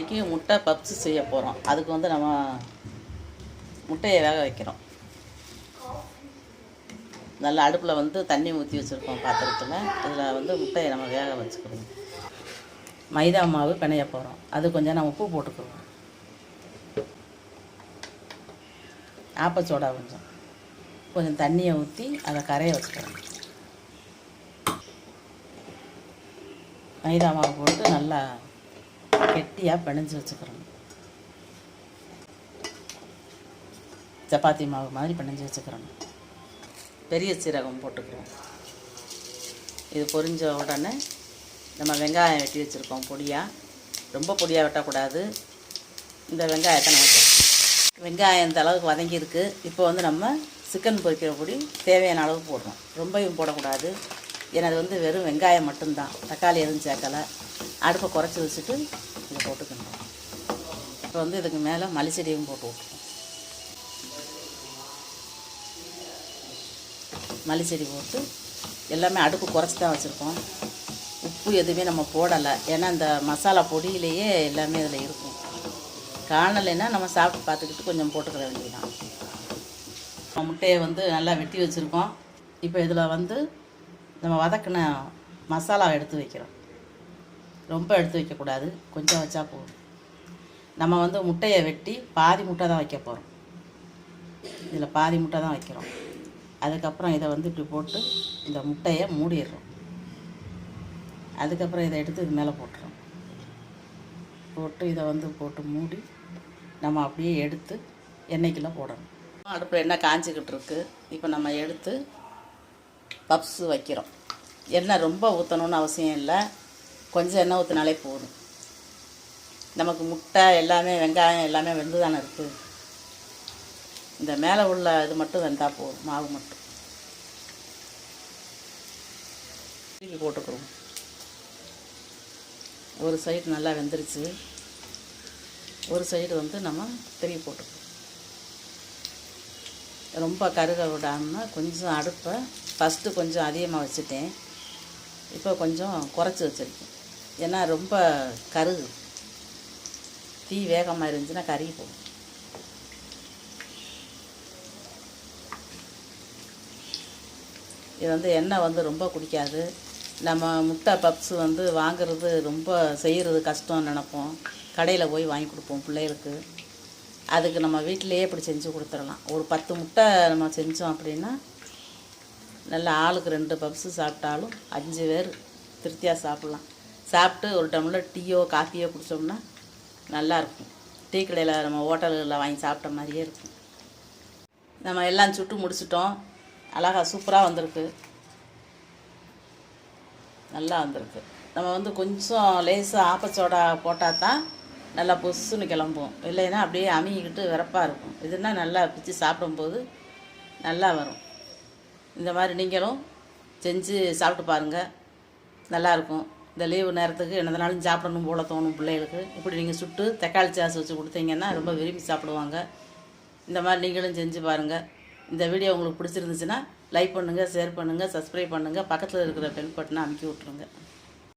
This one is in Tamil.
இன்றைக்கி முட்டை பப்ஸு செய்ய போகிறோம் அதுக்கு வந்து நம்ம முட்டையை வேக வைக்கிறோம். நல்லா அடுப்பில் வந்து தண்ணி ஊற்றி வச்சுருக்கோம் பாத்திரத்தில். இதில் வந்து முட்டையை நம்ம வேக வச்சுக்கிறோம் மைதா மாவு பிணைய போகிறோம் அது கொஞ்சம் நம்ம உப்பு போட்டுக்குவோம் ஆப்பச்சோடா கொஞ்சம். கொஞ்சம் தண்ணியை ஊற்றி அதை கரைய வச்சுக்கிறோம் மைதா மாவு போட்டு நல்லா கெட்டியாக பிணைஞ்சு வச்சுக்கிறோம். சப்பாத்தி மாவு மாதிரி பிணைஞ்சு வச்சுக்கிறோம். பெரிய சீரகம் போட்டுக்கிறோம். இது பொரிஞ்ச உடனே நம்ம வெங்காயம் வெட்டி வச்சுருக்கோம் பொடியாக ரொம்ப பொடியாக வெட்டக்கூடாது. இந்த வெங்காயத்தை நம்ம வெங்காயம் இந்த அளவுக்கு வதங்கியிருக்கு. இப்போ வந்து நம்ம சிக்கன் பொரிக்கிற பொடி தேவையான அளவு போடுறோம் ரொம்பவும் போடக்கூடாது. ஏன்னா அது வந்து வெறும் வெங்காயம் மட்டும்தான். தக்காளி எதுவும் சேர்க்கலை. அடுப்பை குறைச்சி வச்சுட்டு இதை போட்டுக்கணும். இப்போ வந்து இதுக்கு மேலே மல்லிச்செடியும் போட்டு விட்டுருவோம் மல்லிச்செடி போட்டு எல்லாமே அடுப்பு குறைச்சி தான் வச்சுருக்கோம். உப்பு எதுவுமே நம்ம போடலை. ஏன்னா இந்த மசாலா பொடியிலேயே எல்லாமே இதில் இருக்கும். காணலைன்னா நம்ம சாப்பிட்டு பார்த்துக்கிட்டு கொஞ்சம் போட்டுக்கிற வேண்டியதான் நம்ம முட்டையை வந்து நல்லா வெட்டி வச்சுருக்கோம். இப்போ இதில் வந்து நம்ம வதக்கின மசாலா எடுத்து வைக்கிறோம். ரொம்ப எடுத்து வைக்கக்கூடாது. கொஞ்சம் வச்சா போதும். நம்ம வந்து முட்டையை வெட்டி பாதி முட்டை தான் வைக்க போகிறோம் இதில் பாதி முட்டை தான் வைக்கிறோம். அதுக்கப்புறம் இதை வந்து இப்படி போட்டு இந்த முட்டையை மூடிடுறோம். அதுக்கப்புறம் இதை எடுத்து இது மேலே போட்டுறோம். போட்டு இதை வந்து போட்டு மூடி நம்ம அப்படியே எடுத்து எண்ணெய்க்குள்ளே போடணும். அடுப்பில் எண்ணெய் காஞ்சிக்கிட்டு இருக்குது இப்போ நம்ம எடுத்து பப்ஸு வைக்கிறோம். எண்ணெய் ரொம்ப ஊற்றணும்னு அவசியம் இல்லை. கொஞ்சம் எண்ணெய் ஊற்றினாலே போதும். நமக்கு முட்டை எல்லாமே வெங்காயம் எல்லாமே வெந்து தானே இருக்குது இந்த மேலே உள்ள இது மட்டும் வெந்தால் போதும் மாவு மட்டும். திருப்பி போட்டுக்கிறோம். ஒரு சைடு நல்லா வெந்துருச்சு. ஒரு சைடு வந்து நம்ம திருப்பி போட்டுக்கிறோம். ரொம்ப கருக விடாமல் கொஞ்சம் அடுப்பை ஃபஸ்ட்டு கொஞ்சம் அதிகமாக வச்சுட்டேன். இப்போ கொஞ்சம் குறைச்சி வச்சுருக்கேன். ஏன்னா ரொம்ப கருகு. தீ வேகமாக இருந்துச்சுன்னா கருகி போகும். இது வந்து எண்ணெய் வந்து ரொம்ப குடிக்காது. நம்ம முட்டை பப்ஸ் வந்து வாங்கிறது ரொம்ப செய்கிறது கஷ்டம்னு நினப்போம். கடையில் போய் வாங்கி கொடுப்போம் பிள்ளைகளுக்கு. அதுக்கு நம்ம வீட்டிலையே இப்படி செஞ்சு கொடுத்துடலாம். ஒரு பத்து முட்டை நம்ம செஞ்சோம் அப்படின்னா நல்ல ஆளுக்கு ரெண்டு பப்ஸு சாப்பிட்டாலும் அஞ்சு பேர் திருப்தியாக சாப்பிட்லாம். சாப்பிட்டு ஒரு டம்ளர் டீயோ காஃபியோ குடித்தோம்னா நல்லாயிருக்கும். டீ கடையில் நம்ம ஹோட்டல்களில் வாங்கி சாப்பிட்ட மாதிரியே இருக்கும். நம்ம எல்லாம் சுட்டு முடிச்சிட்டோம். அழகா சூப்பராக வந்திருக்கு. நல்லா வந்திருக்கு. நம்ம வந்து கொஞ்சம் லேசாக ஆப்பச்சோடா போட்டால் தான் நல்லா பொசுன்னு கிளம்பும். இல்லைன்னா அப்படியே அமுகிக்கிட்டு விறப்பாக இருக்கும். இதுனா நல்லா பிச்சு சாப்பிடும்போது நல்லா வரும். இந்த மாதிரி நீங்களும் செஞ்சு சாப்பிட்டு பாருங்கள் நல்லாயிருக்கும் இந்த லீவு நேரத்துக்கு என்னதுனாலும் சாப்பிடணும் போல தோணும் பிள்ளைகளுக்கு. இப்படி நீங்கள் சுட்டு தக்காளி சாஸ் வச்சு கொடுத்தீங்கன்னா ரொம்ப விரும்பி சாப்பிடுவாங்க. இந்த மாதிரி நீங்களும் செஞ்சு பாருங்கள் இந்த வீடியோ உங்களுக்கு பிடிச்சிருந்துச்சுன்னா லைக் பண்ணுங்கள் ஷேர் பண்ணுங்கள் சப்ஸ்கிரைப் பண்ணுங்கள் பக்கத்தில் இருக்கிற பெல் பட்டனை அமுக்கி விட்ருங்க